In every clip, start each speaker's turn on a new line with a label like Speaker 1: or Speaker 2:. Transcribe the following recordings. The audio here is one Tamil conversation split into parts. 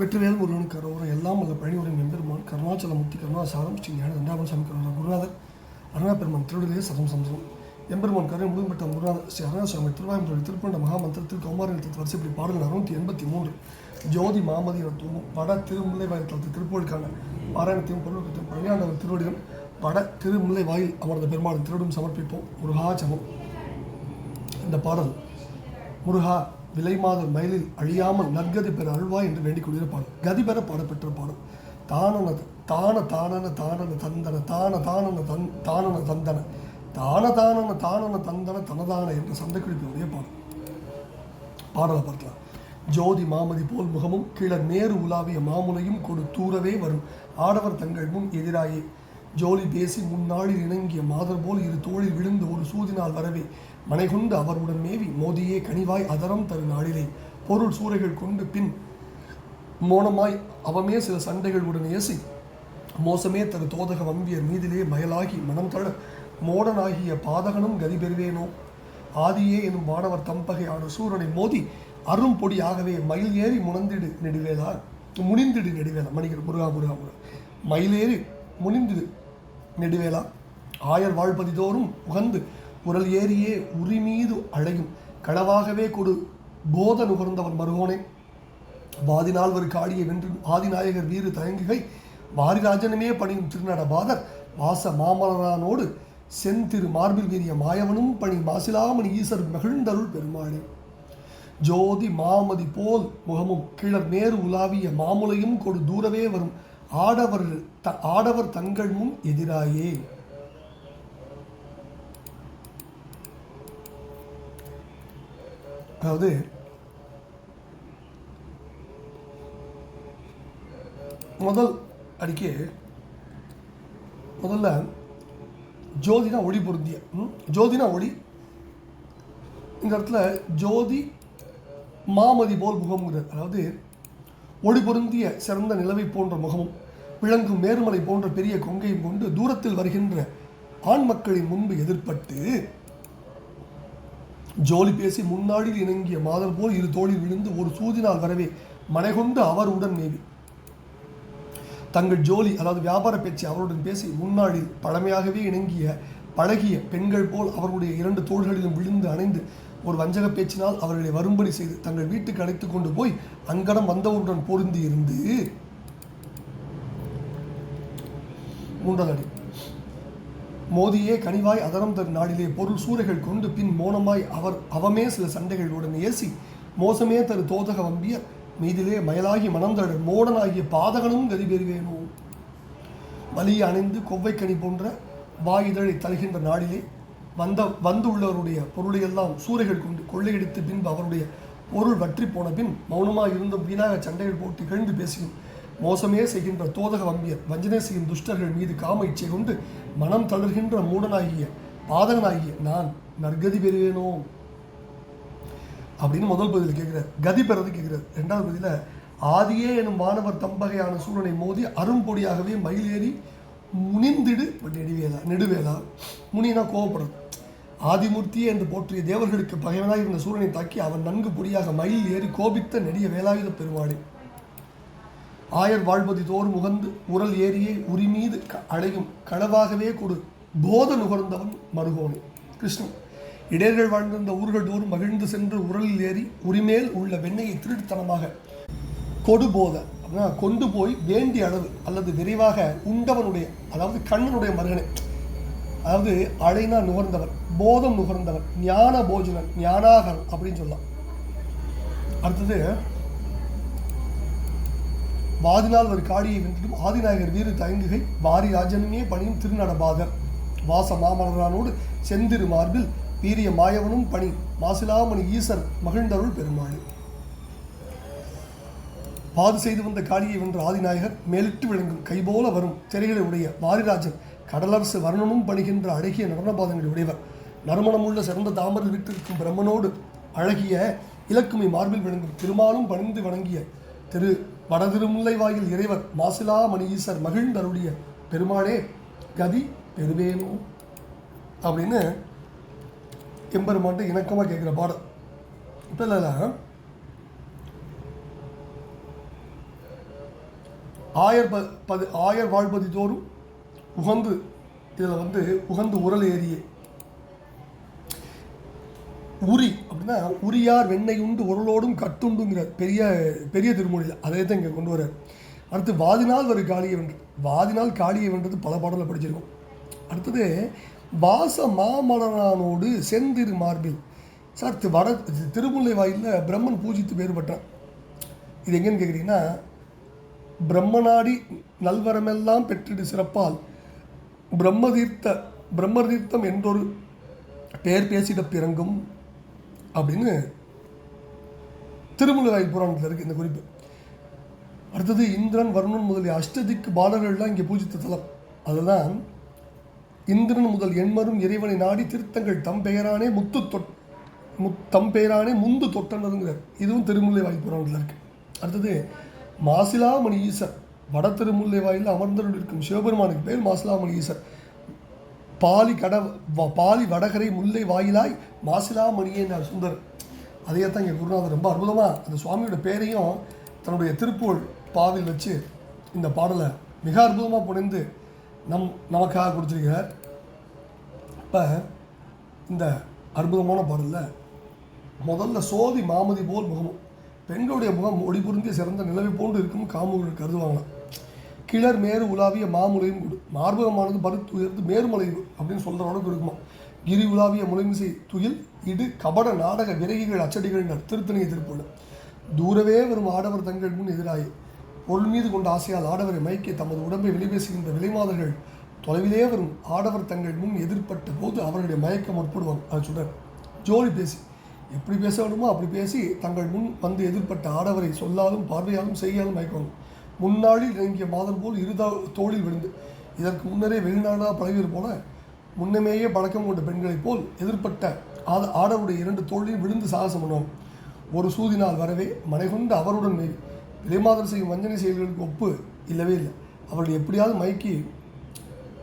Speaker 1: வெற்றிவேல் முருகன் கரோரம் எல்லாம் அல்ல பழனிவரம் எம்பெருமான் கருணாச்சலமூர்த்தி கருணாசாரம் ஸ்ரீ ஞான தண்டாபன் சாமி கருணா குருநாதர் அருணா பெருமான் திருடலே சதம் சம்சம் எம்பெருமான் கரை முழுமைப்பட்ட குருநாதர் ஸ்ரீ அருணாசாமி திருவாயம்புரி திருப்பண்ட மகாமந்திரத்தில் கௌமாரத்தில் வரிசைப்படி பாடல் அறுநூற்றி எண்பத்தி மூன்று. ஜோதி மாமதி தூங்கும் பட திருமுல்லை வாயில் தளத்து திருப்போருக்கான பாராயணத்தையும் பொருளுக்கத்தையும் பழனியாண்டவர் திருவடிகள் பட திருமுல்லை வாயில் அமர்ந்த பெருமாள் திருடும் சமர்ப்பிப்போம். முருகாச்சமம் இந்த பாடல் முருகா விலை விலைமாதர் மயிலில் அழியாமல் நற்கதி பெற அழுவாய் என்று வேண்டிக் கொள்கிற கதி பெற பாடப்பெற்ற பாடம் தானன தான தானன தானன தந்தன தான தானன தன் தானன தந்தன தான தானன தானன தந்தன தனதான என்ற சந்தைக்குறிப்பினுடைய பாடம் பாடலை பார்க்கலாம். ஜோதி மாமதி போல் முகமும் கீழ நேரு உலாவிய மாமுலையும் கொடு தூரவே வரும். ஆடவர் தங்கள் முன் எதிராயே ஜோலி பேசி முன்னாளில் இணங்கிய மாதர் போல் இரு தோளில் விழுந்து ஒரு சூதினால் வரவே மனைகொண்டு அவருடன் மேவி மோதியே கனிவாய் அதரம் தரு நாளிலே. பொருள் சூறைகள் கொண்டு பின் மோனமாய் அவமே சில சண்டைகள் உடன் ஏசி மோசமே தரு தோதக வம்பியர் மீதிலே மயலாகி மனம் தள மோடனாகிய பாதகனும் கதி பெறுவேனோ? ஆதியே எனும் வானவர் தம்பகையான சூரனை மோதி அரும்பொடியாகவே மயில் ஏறி முனந்திடு நெடுவேலா முனிந்திடு நெடுவேலா. மணிகர் முருகா முருகா முருகா. மயிலேறி முனிந்திடு நெடுவேலா. ஆயர் வாழ்பதிதோறும் உகந்து உரல் ஏறியே உரிமீது அழையும். களவாகவே கொடு போத நுகர்ந்தவன் மருகோனே. வாதினால் ஒரு காடியை வென்று ஆதிநாயகர் வீறு தயங்குகை. வாரிராஜனுமே பணியும் திருநடபாதர் வாச மாமலரானோடு செந்திரு மார்பில் வீரிய மாயவனும் பணி மாசிலாமணி ஈசர் மகிழ்ந்தருள் பெருமாளே. ஜோதி மாமதி போல் முகமும் கிழர் நேரு உலாவிய மாமுலையும் கொடு தூரவே வரும் ஆடவர் த ஆடவர் தங்கள் முன் எதிராயே. அதாவது முதல் அடிக்கே முதல்ல ஜோதினா ஒளி பொருந்திய ஜோதினா ஒளி. இந்த இடத்துல ஜோதி மாமதி போல் முகம்ங்கிறது அதாவது ஒளி பொருந்திய சிறந்த நிலவை போன்ற முகமும். விளங்கும் மேருமலை போன்ற பெரிய கொங்கையும் கொண்டு தூரத்தில் வருகின்ற ஆண் மக்களின் முன்பு எதிர்பட்டு ஜோலி பேசி முன்னாடியில் இணங்கிய மாதர் போல் இரு தோளில் விழுந்து ஒரு சூதினால் வரவே மனைகொண்டு அவர் உடன் மேவி. தங்கள் ஜோலி அதாவது வியாபார பேச்சு அவருடன் பேசி முன்னாடில் பழமையாகவே இணங்கிய பழகிய பெண்கள் போல் அவருடைய இரண்டு தோள்களிலும் விழுந்து அணைந்து ஒரு வஞ்சக பேச்சினால் அவர்களை வரும்படி செய்து தங்கள் வீட்டுக்கு அழைத்து கொண்டு போய் அங்கனம் வந்தவருடன் பொருந்தி இருந்து மூன்றாவது அடி மோதியே கனிவாய் அதரம் தரும் நாடிலே பொருள் சூறைகள் கொண்டு பின் மோனமாய் அவர் அவமே சில சண்டைகளுடன் ஏசி மோசமே தரு தோதக வம்பிய மீதிலே மயலாகி மணந்தடு மோடனாகிய பாதகனும் கதி பெறுவேனோ? வலியை அணைந்து கொவ்வைக்கனி போன்ற வாயுதழை தருகின்ற நாடிலே வந்த வந்து உள்ளவருடைய பொருளையெல்லாம் சூறைகள் கொண்டு கொள்ளையடித்து பின்பு அவருடைய பொருள் வற்றி போன பின் மௌனமாக இருந்தும் வீணாக சண்டைகள் போட்டு கிழந்து பேசியும் மோசமே செய்கின்ற தோதக வம்பியர் வஞ்சனை செய்யும் துஷ்டர்கள் மீது காம இச்சை கொண்டு மனம் தளர்கின்ற மூடனாகிய பாதகனாகிய நான் நற்கதி பெறுவேனோ? அப்படின்னு முதல் பதில் கேட்கிறார். கதி பெறது கேட்கிறார். ரெண்டாவது பதில ஆதியே எனும் மாணவர் தம்பகையான சூழனை மோதி அரும்பொடியாகவே மயில் ஏறி முனிந்திடு பட் நெடுவேலா நெடுவேலா முனினா கோவப்படுறது. ஆதிமூர்த்தியே என்று போற்றிய தேவர்களுக்கு பகைவனாக இருந்த சூரனை தாக்கி அவன் நன்கு பொடியாக மயில் ஏறி கோபித்த நெடிய வேலாயுத பெருமாளே ஆயர் வாழ்வது தோறும் உகந்து உரல் ஏறியே உரிமீது க- அழையும் களவாகவே கொடு. போத நுகர்ந்தவன் மருகோனே. கிருஷ்ணன் இடையர்கள் வாழ்ந்திருந்த ஊர்கள் தோறும் மகிழ்ந்து சென்று உரலில் ஏறி உரிமேல் உள்ள வெண்ணையை திருட்டுத்தனமாக கொடு போத. அப்படின்னா கொண்டு போய் வேண்டிய அளவு அல்லது விரைவாக உண்டவனுடைய அதாவது கண்ணனுடைய மருகனை. அதாவது அழைனா நுகர்ந்தவன் போதம் நுகர்ந்தவன் ஞான போஜனன் ஞானாகரன் அப்படின்னு சொல்லலாம். அடுத்தது வாதினால் ஒரு காடியை வென்றிடும் ஆதிநாயகர் வீறு தயங்குகை வாரி ராஜனுமே பணியும் திருநடபாதர். வாச மாமலரானோடு செந்திரு மார்பில் வீரிய மாயவனும் பணி மாசிலாமணி ஈசர் மகிழ்ந்தருள் பெருமாள். பாது செய்து வந்த காளியை வென்ற ஆதிநாயகர் மேலிட்டு விளங்கும் கைபோல வரும் திரைகளை உடைய வாரிராஜன் கடலரசு வர்ணனும் பணிகின்ற அழகிய நடனபாதங்களை உடையவர். நறுமணமுள்ள சிறந்த தாமரில் விட்டிருக்கும் பிரம்மனோடு அழகிய இலக்குமி மார்பில் விளங்கும் திருமாலும் பணிந்து வணங்கிய திரு வடதிருமுல்லை வாயில் இறைவர் மாசிலா மணி ஈசர் மகிழ்ந்தருடைய பெருமாளே கதி பெருவேனோ அப்படின்னு எம்பெருமான்ட்டு இணக்கமாக கேட்குற பாடம் இப்போ இல்லை ஆயர் ப பதி ஆயர் வாழ்பதி தோறும் உகந்து இதில் வந்து உகந்து உரல் ஏரியே உரி அப்படின்னா உரியார் வெண்ணெய் உண்டு உரலோடும் கட்டுண்டுங்கிற பெரிய பெரிய திருமொழி. அதே தான் இங்கே கொண்டு வர்றார். அடுத்து வாதினால் ஒரு காளியை வென்றது வாதினால் காளியை வென்றது பல பாடலில் படிச்சிருக்கோம். அடுத்தது வாச மாமலனானோடு செந்திரு மார்பில். சார் வட திருமுல்லை வாயிலில் பிரம்மன் பூஜித்து வேறுபட்டான் பெற்றான் இது எங்கேன்னு கேட்குறீங்கன்னா பிரம்மநாடி நல்வரமெல்லாம் பெற்றிடு சிறப்பால். பிரம்மதீர்த்த பிரம்மதீர்த்தம் என்றொரு பெயர் பேசிட பிறங்கும். அப்படின்னு திருமலராய் புராணத்தில் இருக்குது இந்த குறிப்பு. அடுத்தது இந்திரன் வருணன் முதலிய அஷ்டதிக்கு பாலர்கள்லாம் இங்கே பூஜித்த தலம். அதுதான் இந்திரன் முதல் எண்மரும் இறைவனை நாடி திருத்தங்கள் தம் பெயரானே முத்து தொட் முத் தம் பெயரானே முந்து தொட்டனதுங்கிறார் இதுவும் திருமுல்லை வாய் புராணத்தில் இருக்கு அடுத்தது மாசிலாமணி ஈசர் வட திருமுல்லை வாயில் அமர்ந்தருள் இருக்கும் சிவபெருமானுக்கு பேர் மாசிலாமணி ஈசர். பாலி கட வ- பாலி வடகரை முல்லை வாயிலாய் மாசிலாமணியே நான் சுந்தர். அதையே தான் இங்கே குருநாதர் ரொம்ப அற்புதமாக அந்த சுவாமியோட பேரையும் தன்னுடைய திருப்புகழ் பாவில் வச்சு இந்த பாடலை மிக அற்புதமாக புனைந்து நம் நமக்காக கொடுத்துருக்கிறார். இப்போ இந்த அற்புதமான பாடலில் முதல்ல சோதி மாமதி போல் முகமும் பெண்களுடைய முகம் ஒளி புரிந்திய சிறந்த நிலவை போன்று இருக்கும் காமூர்கள் கருதுவாங்களாம். கிளர் மேரு உலாவிய மாமுலையும் கொடு. மார்பகமானது பருத்து உயர்ந்து மேருமலை அப்படின்னு சொல்கிற அளவுக்கு இருக்குமா? கிரி உலாவிய முலைமிசை துயில் இடு கபட நாடக விரகிகள் அச்சடிகள் திருத்தணியை திருப்பொழு தூரவே வரும் ஆடவர் தங்கள் முன் எதிராயே. பொருள் மீது கொண்ட ஆசையால் ஆடவரை மயக்கி தமது உடம்பை வெளிபேசுகின்ற விலைமாதர்கள் தொலைவிலே வரும் ஆடவர் தங்கள் முன் எதிர்ப்பட்ட போது அவர்களுடைய மயக்கம் முற்படுவாங்க அது சொல்கிறார் ஜோடி பேசி. எப்படி பேச வேணுமோ அப்படி பேசி தங்கள் முன் வந்து எதிர்பட்ட ஆடவரை சொல்லாலும் பார்வையாலும் செய்யாலும் மயக்குவாங்க. முன்னாளில் இறங்கிய மாதம் போல் இருதா தோளில் விழுந்து இதற்கு முன்னரே வெளிநாடாக பழகியது போல முன்னமேயே பழக்கம் கொண்ட பெண்களைப் போல் எதிர்ப்பட்ட ஆத ஆடவுடைய இரண்டு தோளில் விழுந்து சாகசம் பண்ணுவாங்க ஒரு சூதினால் வரவே மனைகொண்டு அவருடன் மேல் விலைமாதர் செய்யும் வஞ்சனை செயல்களுக்கு ஒப்பு இல்லவே இல்லை. அவர்கள் எப்படியாவது மயக்கி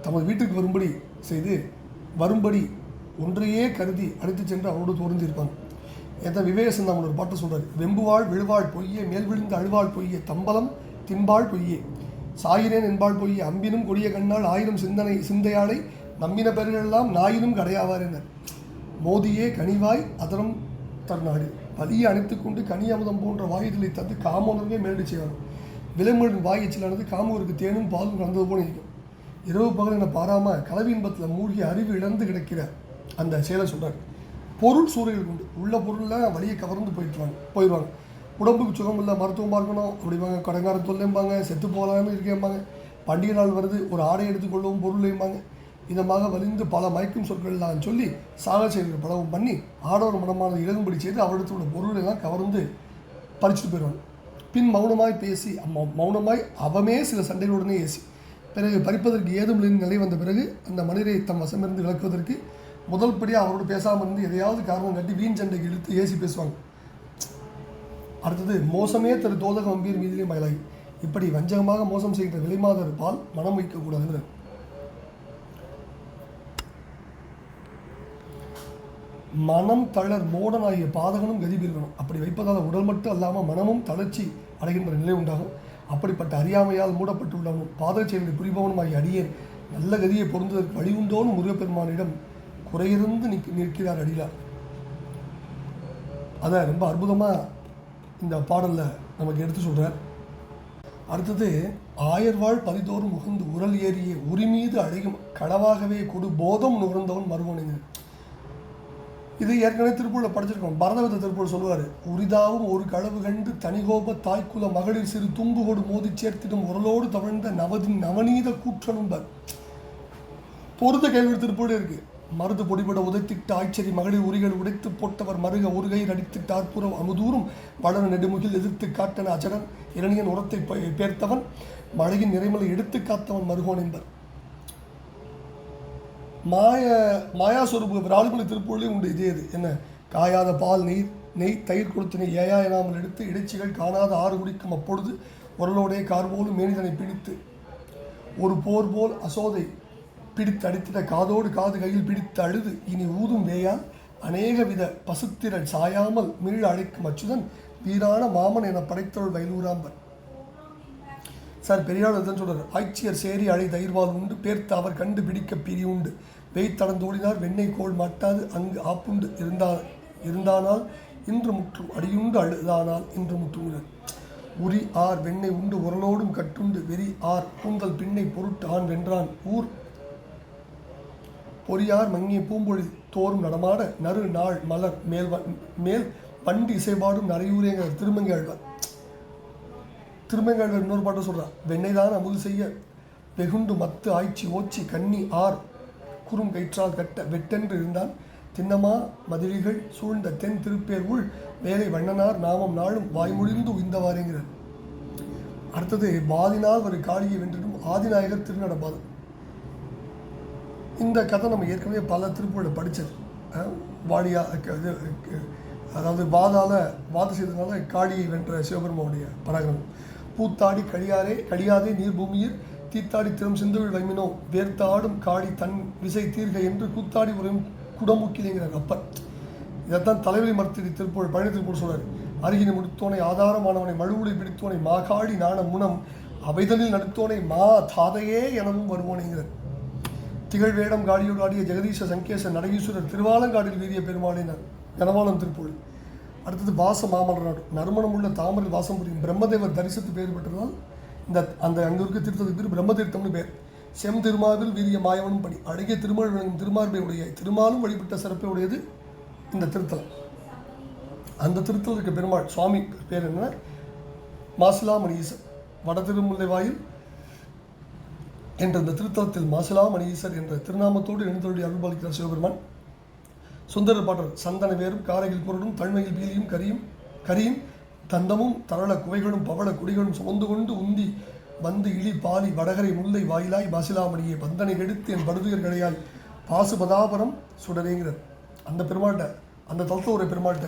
Speaker 1: தமது வீட்டுக்கு வரும்படி செய்து வரும்படி ஒன்றையே கருதி அழைத்து சென்று அவரோடு தோர்ந்திருப்பாங்க ஏதா விவேக சிந்தாமன் ஒரு பாட்டு சொல்கிறார் வெம்புவாள் விழுவாள் பொய்யே மேல் விழுந்து அழுவாள் பொய்யே தம்பலம் தின்பாள் பொய்யே சாயினேன் என்பாள் பொய் அம்பினும் கொடிய கண்ணால் ஆயிரம் சிந்தனை சிந்தையாளை நம்பின பெருகளெல்லாம் நாயினும் கடையாவார் என மோதியே கனிவாய் அதரம் தர்நாடு. பதியை அணைத்துக்கொண்டு கனி அமுதம் போன்ற வாயுதலை தந்து காமோனருமே மேலடி செய்வாங்க விலங்குகளின் வாய் காமூருக்கு தேனும் பாலும் கலந்தது போல இருக்கும் இரவு பகல் என பாராமல் கலவி இன்பத்தில் மூழ்கி அறிவு இழந்து கிடக்கிற அந்த செயலை சொல்கிறார் பொருள் சூறைகள் உண்டு. உள்ள பொருளில் வழியை கவர்ந்து போயிட்டுவாங்க போயிடுவாங்க. உடம்புக்கு சுகம் இல்லை மருத்துவம் பார்க்கணும் அப்படிம்பாங்க. கடங்காரம் தொல்லைம்பாங்க செத்து போகலான்னு இருக்கேம்பாங்க. பண்டிகை நாள் வருது ஒரு ஆடை எடுத்துக்கொள்ளவும் பொருளையும்பாங்க இதமாக வலிந்து பல மயக்கும் சொற்கள் நான் சொல்லி சாக படவும் பலவும் பண்ணி ஆடவர் மனமான இழகும்படி செய்து அவரிடத்தோட பொருளெல்லாம் கவர்ந்து பறிச்சுட்டு போயிடுவாங்க. பின் மௌனமாய் பேசி மௌனமாய் அவமே சில சண்டைகளுடனே ஏசி. பிறகு பறிப்பதற்கு ஏதுமில்லை நிலை வந்த பிறகு அந்த மனிதரை தம் வசமிருந்து விளக்குவதற்கு முதல் படியாக அவரோடு பேசாமல் இருந்து எதையாவது காரணம் கட்டி வீண் சண்டைக்கு இழுத்து ஏசி பேசுவாங்க. அடுத்தது மோசமே தரு தோதக வம்பீர் மீதிலையும் மயிலாகி இப்படி வஞ்சகமாக மோசம் செய்கின்ற விலைமாதர் பால் மனம் வைக்கக்கூடாதுங்கிறார் மனம் தளர் மோடனாகிய பாதகனும் கதிபீர்கணும் அப்படி வைப்பதால் உடல் மட்டும் அல்லாமல் மனமும் தளர்ச்சி அடைகின்ற நிலை உண்டாகும். அப்படிப்பட்ட அறியாமையால் மூடப்பட்டுள்ளவனும் பாதக செயல்களை புரிபவனும் ஆகிய அடியேன் நல்ல கதியை பொருந்துவதற்கு வழி உண்டோன்னு முருகப்பெருமானிடம் குறையிருந்து நிற்கிறார் அடியார். அதை ரொம்ப அற்புதமாக இந்த பாடலில் நமக்கு எடுத்து சொல்கிறார் அடுத்தது ஆயர்வாழ் பதிதோறும் உகந்து உரல் ஏறிய உரிமீது அழையும் களவாகவே கொடு போதம் நுகர்ந்தவன் மறுவனுங்க இது ஏற்கனவே திருப்பூரில் படிச்சிருக்கோம். பரதவித திருப்பூர் சொல்லுவார் உரிதாவும் ஒரு களவு கண்டு தனிகோப தாய்க்குல மகளிர் சிறு தும்பு கொடு மோதி சேர்த்திடும் உரலோடு தவழ்ந்த நவதி நவநீத கூற்றனும்பர் பொருத்த கேள்வி திருப்பூர் இருக்குது மருது பொடிபட உதைத்திட்டு ஆய்ச்சரி மகளிர் உரிகள் உடைத்து போட்டவர் மருக ஒருகையில் அடித்து ஆற்புறம் அமுதூரும் வளர நெடுமுகில் எதிர்த்து காட்டன அச்சடன் இரணியன் உரத்தை பேர்த்தவன் மழையின் நிறைமலை எடுத்து காத்தவன் மருகோன் என்பர். மாய மாயாஸ்வரூப விராலிமலை திருப்பூரிலே உண்டு. இதே இது என்ன? காயாத பால் நீர் நெய் தயிர் கொடுத்தினை ஏயா எனாமல் எடுத்து இடைச்சிகள் காணாத ஆறு குடிக்கும் அப்பொழுது உரலோடைய கார்போலும் மேனிதனை பிடித்து. ஒரு போர் போல் அசோதை பிடித்து அடித்திட காதோடு காது கையில் பிடித்து அழுது. இனி ஊதும் வேயால் அநேக வித பசுத்திரள் சாயாமல் மீள் அழைக்கும் அச்சுதன் வீரான மாமன் என படைத்தொள் வயலூராம்பர் சார் பெரியாள் தான் சொல்றாரு. ஆய்ச்சியர் சேரி அழை தயிர்வால் உண்டு பேர்த்து அவர் கண்டு பிடிக்க பிரி உண்டு. வெய்த்தடந்தோடினார் வெண்ணெய் கோள் மாட்டாது அங்கு ஆப்புண்டு இருந்தா இருந்தானால் இன்று முற்றும் அடியுண்டு அழுதானால் இன்று முற்றுகிறார் உரி ஆர் வெண்ணெய் உண்டு உரலோடும் கட்டுண்டு வெறி ஆர் கூந்தல் பின்னை பொருட்டு ஆண் வென்றான் ஊர் பொறியார் மங்கிய பூம்பொழி தோறும் நடமாட நறு நாள் மலர் மேல் மேல் பண்டு இசைபாடும் நரையூரேங்கிற திருமங்கி ஆழ்வார் இன்னொரு பாட்டு சொல்கிறார் வெண்ணைதான் அமுது செய்ய வெகுண்டு மத்து ஆய்ச்சி ஓச்சி கன்னி ஆர். குறும் கயிற்றால் கட்ட வெட்டென்று இருந்தான் திண்ணமா மதிலிகள் சூழ்ந்த தென் திருப்பேர் உள் வேலை வண்ணனார் நாமம் நாளும் வாய்மொழிந்து உய்ந்தவாறேங்கிறார். அடுத்தது பாதினால் ஒரு காளியை வென்றிடும் ஆதிநாயகர் திருநடபாதம் இந்த கதை நம்ம ஏற்கனவே பல திருப்பூரில் படித்தது வாடியா க- இது, அதாவது வாதால வாத செய்ததுனால காடி வென்ற சிவபெருமாவுடைய பராக்கிரமம். பூத்தாடி கழியாரே கழியாதே நீர் பூமியில் தீத்தாடி திறம் சிந்துவில் வைமினோ வேர்த்தாடும் காடி தன் விசை தீர்க என்று கூத்தாடி உரையும் குடமுக்கிலேங்கிற அப்பர். இதைத்தான் தலைவலி மறுத்திரி திருப்பூர் பழனி திருப்பூர் சொல்றார் அருகினை முடித்தோனை ஆதாரமானவனை மழுவுளை பிடித்தோனை மாகாடி நாண முனம் அவைதனில் நடுத்தோனை மா தாதையே எனவும் வருவோனேங்கிறார். திகழ் வேடம் காடியோடு ஆடிய ஜெகதீச சங்கேச நடகீஸ்வரர் திருவாலங்காடில் வீரிய பெருமாளினர் கனவாளம் திருப்பொழி அடுத்தது வாச மாமல்ல நாடு. நறுமணம் உள்ள தாமரை வாசம் புரியும் பிரம்மதேவர் தரிசித்து பெயர் பெற்றதால் இந்த அந்த அங்கே இருக்க தீர்த்தத்துக்கு பேர் தீர்த்தம்னு பேர். செம் திருமாவில் வீரிய மாயவனும் பணி அழகிய திருமால் விளங்கும் திருமார்பை உடைய திருமாலும் வழிபட்ட சிறப்பை உடையது இந்த திருத்தலம். அந்த திருத்தலம் இருக்க பெருமாள் சுவாமி பேர் என்ன? மாசிலாமணி ஈசன். வட திருமுல்லை வாயில் என்ற இந்த திருத்தலத்தில் மாசிலாமணி என்ற திருநாமத்தோடு எழுந்தருடைய அருள்பாலிக்கிறார் சிவபெருமான் சுந்தர பாடல் சந்தன வேரும் காரையில் பொருளும் தன்மையில் பீலியும் கரியும் கரியும் தந்தமும் தரள குவைகளும் பவள குடிகளும் சுமந்து கொண்டு உந்தி வந்து இழி பாலி வடகரை முல்லை வாயிலாய் மாசிலாமணியை பந்தனை எடுத்து என் படுதுயர் கடையாய் பாசுபதாபரம் சுடரேங்கிறார். அந்த பெருமாட்ட அந்த தலத்தில் ஒரு பெருமாட்ட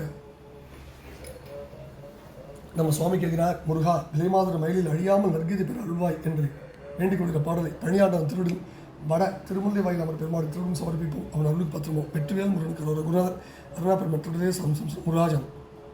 Speaker 1: நம்ம சுவாமிக்கு கேட்கிறார் முருகா விலைமாதர் மயிலில் அழியாமல் நற்கீதை பெற அருள்வாய் என்று. வேண்டிக் கொள்கிற பாடலை பணியாண்டன் திருடில் வட திருமுல்லை வாயில் அவர் பெருமாள் திருடும் சமர்ப்பிப்போம். அவன் அருள் பத்திரமோ வெற்றிவேல் முருகனுக்கு குருநாதர் அருணா பெருமாள் திருடே சம்சம்